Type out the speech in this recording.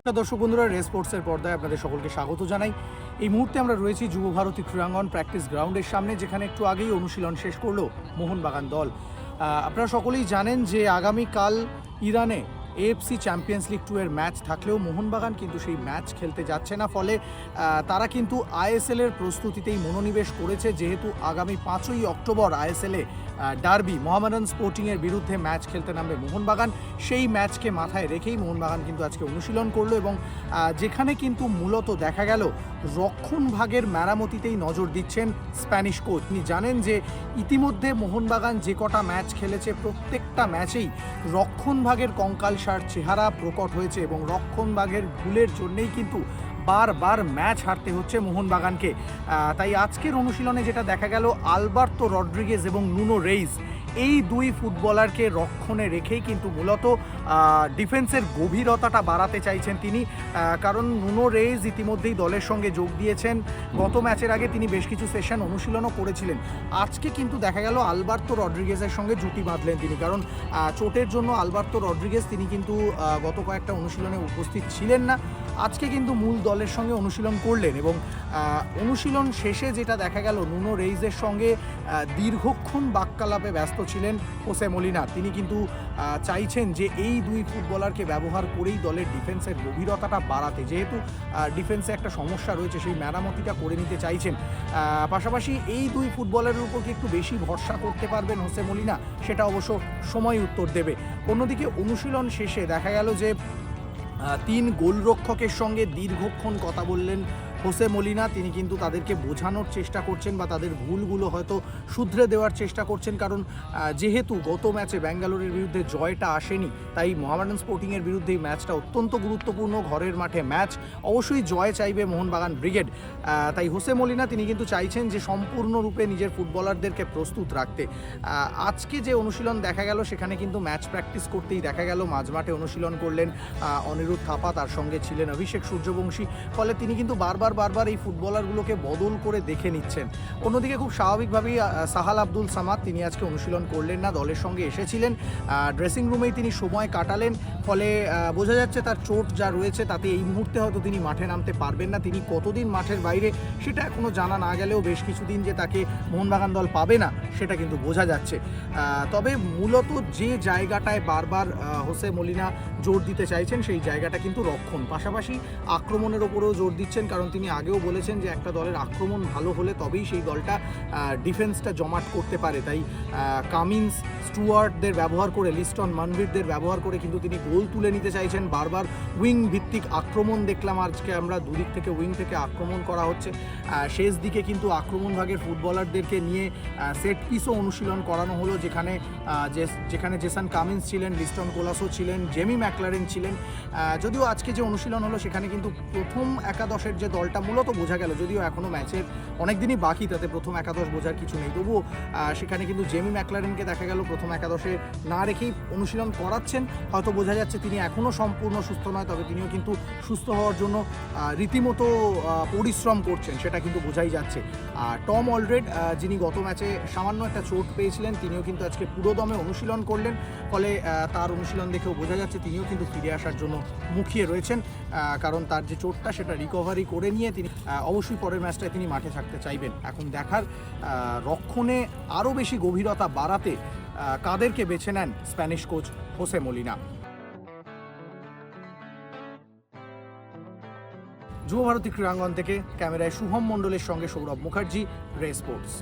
দর্শক বন্ধুরা, রেস স্পোর্টসের পর্দায় আপনাদের সকলকে স্বাগত জানাই। এই মুহূর্তে আমরা রয়েছি যুব ভারতী ক্রীড়াঙ্গন প্র্যাকটিস গ্রাউন্ডের সামনে, যেখানে একটু আগেই অনুশীলন শেষ করল মোহনবাগান দল। আপনারা সকলেই জানেন যে আগামীকাল ইরানে এএফসি চ্যাম্পিয়ন্স লিগ টু এর ম্যাচ থাকলেও মোহনবাগান কিন্তু সেই ম্যাচ খেলতে যাচ্ছে না। ফলে তারা কিন্তু আইএসএল এর প্রস্তুতিতেই মনোনিবেশ করেছে, যেহেতু আগামী পাঁচই অক্টোবর আইএসএল এ ডার্বি মোহামেডান স্পোর্টিংয়ের বিরুদ্ধে ম্যাচ খেলতে নামবে মোহনবাগান। সেই ম্যাচকে মাথায় রেখেই মোহনবাগান কিন্তু আজকে অনুশীলন করল এবং যেখানে কিন্তু মূলত দেখা গেল রক্ষণ ভাগের মেরামতিতেই নজর দিচ্ছেন স্প্যানিশ কোচ। তিনি জানেন যে ইতিমধ্যে মোহনবাগান যে কটা ম্যাচ খেলেছে, প্রত্যেকটা ম্যাচেই রক্ষণ ভাগের কঙ্কালসার চেহারা প্রকট হয়েছে এবং রক্ষণ ভাগের ভুলের জন্যেই কিন্তু বারবার ম্যাচ হারতে হচ্ছে মোহনবাগানকে। তাই আজকের অনুশীলনে যেটা দেখা গেল, আলবার্তো রড্রিগেজ এবং নুনো রেইস এই দুই ফুটবলারকে রক্ষণে রেখেই কিন্তু মূলত ডিফেন্সের গভীরতাটা বাড়াতে চাইছেন তিনি। কারণ নুনো রেজ ইতিমধ্যেই দলের সঙ্গে যোগ দিয়েছেন। গত ম্যাচের আগে তিনি বেশ কিছু সেশন অনুশীলনও করেছিলেন। আজকে কিন্তু দেখা গেল আলবার্তো রড্রিগেজের সঙ্গে জুটি বাঁধলেন তিনি। কারণ চোটের জন্য আলবার্তো রড্রিগেজ তিনি কিন্তু গত কয়েকটা অনুশীলনে উপস্থিত ছিলেন না। আজকে কিন্তু মূল দলের সঙ্গে অনুশীলন করলেন এবং অনুশীলন শেষে যেটা দেখা গেল নুনো রেইজের সঙ্গে দীর্ঘক্ষণ বাক্যালাপে ব্যস্ত ছিলেন হোসে মলিনা। তিনি কিন্তু চাইছেন যে এই দুই ফুটবলারকে ব্যবহার করেই দলের ডিফেন্সের গভীরতাটা বাড়াতে। যেহেতু ডিফেন্সে একটা সমস্যা রয়েছে, সেই মেরামতিটা করে নিতে চাইছেন। পাশাপাশি এই দুই ফুটবলারের উপর কি একটু বেশি ভরসা করতে পারবেন হোসে মলিনা? সেটা অবশ্য সময় উত্তর দেবে। অন্যদিকে অনুশীলন শেষে দেখা গেল যে তিন গোলরক্ষকের সঙ্গে দীর্ঘক্ষণ কথা বললেন হোসে মলিনা, তিনি কিন্তু তাদেরকে বোঝানোর চেষ্টা করছেন বা তাদের ভুলগুলো হয়তো শুধরে দেওয়ার চেষ্টা করছেন। কারণ যেহেতু গত ম্যাচে ব্যাঙ্গালোরের বিরুদ্ধে জয়টা আসেনি, তাই মোহামেডান স্পোর্টিংয়ের বিরুদ্ধে এই ম্যাচটা অত্যন্ত গুরুত্বপূর্ণ। ঘরের মাঠে ম্যাচ অবশ্যই জয় চাইবে মোহনবাগান ব্রিগেড। তাই হোসে মলিনা, তিনি কিন্তু চাইছেন যে সম্পূর্ণরূপে নিজের ফুটবলারদেরকে প্রস্তুত রাখতে। আজকে যে অনুশীলন দেখা গেল, সেখানে কিন্তু ম্যাচ প্র্যাকটিস করতেই দেখা গেল। মাঝমাঠে অনুশীলন করলেন অনিরুদ্ধ থাপা, তার সঙ্গে ছিলেন অভিষেক সূর্যবংশী। ফলে তিনি কিন্তু বারবার বারবার বারবার এই ফুটবলারগুলোকে বদল করে দেখে নিচ্ছেন। অন্যদিকে খুব স্বাভাবিকভাবেই সাহাল আব্দুল সামাদ তিনি আজকে অনুশীলন করলেন না, দলের সঙ্গে এসেছিলেন। ড্রেসিং রুমেই তিনি সময় কাটালেন, ফলে বোঝা যাচ্ছে তার চোট যা রয়েছে তাতে এই মুহূর্তে হয়তো তিনি মাঠে নামতে পারবেন না। তিনি কতদিন মাঠের বাইরে সেটা এখনও জানা না গেলেও বেশ কিছুদিন যে তাকে মোহনবাগান দল পাবে না, সেটা কিন্তু বোঝা যাচ্ছে। তবে মূলত যে জায়গাটায় বারবার হোসে মলিনা জোর দিতে চাইছেন, সেই জায়গাটা কিন্তু রক্ষণ। পাশাপাশি আক্রমণের ওপরেও জোর দিচ্ছেন, কারণ তিনি আগেও বলেছেন যে একটা দলের আক্রমণ ভালো হলে তবেই সেই দলটা ডিফেন্সটা জমাট করতে পারে। তাই কামিন্স স্টুয়ার্টদের ব্যবহার করে লিস্টন মানভিরদের ব্যবহার করে কিন্তু তিনি গোল তুলে নিতে চাইছেন। বারবার উইং ভিত্তিক আক্রমণ দেখলাম আজকে আমরা, দুদিক থেকে উইং থেকে আক্রমণ করা হচ্ছে। শেষ দিকে কিন্তু আক্রমণ ভাগের ফুটবলারদেরকে নিয়ে সেট পিসও অনুশীলন করানো হলো, যেখানে যেখানে জেসান কামিন্স ছিলেন লিস্টন কোলাসো ছিলেন জেমি ম্যাকলারেন ছিলেন। যদিও আজকে যে অনুশীলন হলো, সেখানে কিন্তু প্রথম একাদশের যে দলটা মূলত বোঝা গেল, যদিও এখনও ম্যাচের অনেক দিনই বাকি, তাতে প্রথম একাদশ বোঝার কিছু নেই। তবুও সেখানে কিন্তু জেমি ম্যাকলারেনকে দেখা গেল, প্রথম একাদশে না রেখেই অনুশীলন করাচ্ছেন। হয়তো বোঝা যাচ্ছে তিনি এখনও সম্পূর্ণ সুস্থ নয়, তবে তিনিও কিন্তু সুস্থ হওয়ার জন্য রীতিমতো পরিশ্রম করছেন, সেটা কিন্তু বোঝাই যাচ্ছে। আর টম অলরেড যিনি গত ম্যাচে সামান্য একটা চোট পেয়েছিলেন, তিনিও কিন্তু আজকে পুরোদমে অনুশীলন করলেন। ফলে তার অনুশীলন দেখেও বোঝা যাচ্ছে, তিনিও কিন্তু ফিরে আসার জন্য মুখিয়ে রয়েছেন কারণ তার যে চোটটা, সেটা রিকভারি করে নিয়ে তিনি অবশ্যই পরের ম্যাচটায় তিনি মাঠে থাকতে চাইবেন। এখন দেখার রক্ষণে আরও বেশি গভীরতা বাড়াতে কাদেরকে বেছে নেন স্প্যানিশ কোচ হোসে মলিনা। যুব ভারতী ক্রীড়াঙ্গন থেকে ক্যামেরায় শুভম মণ্ডলের সঙ্গে সৌরভ মুখার্জি, রে স্পোর্টস।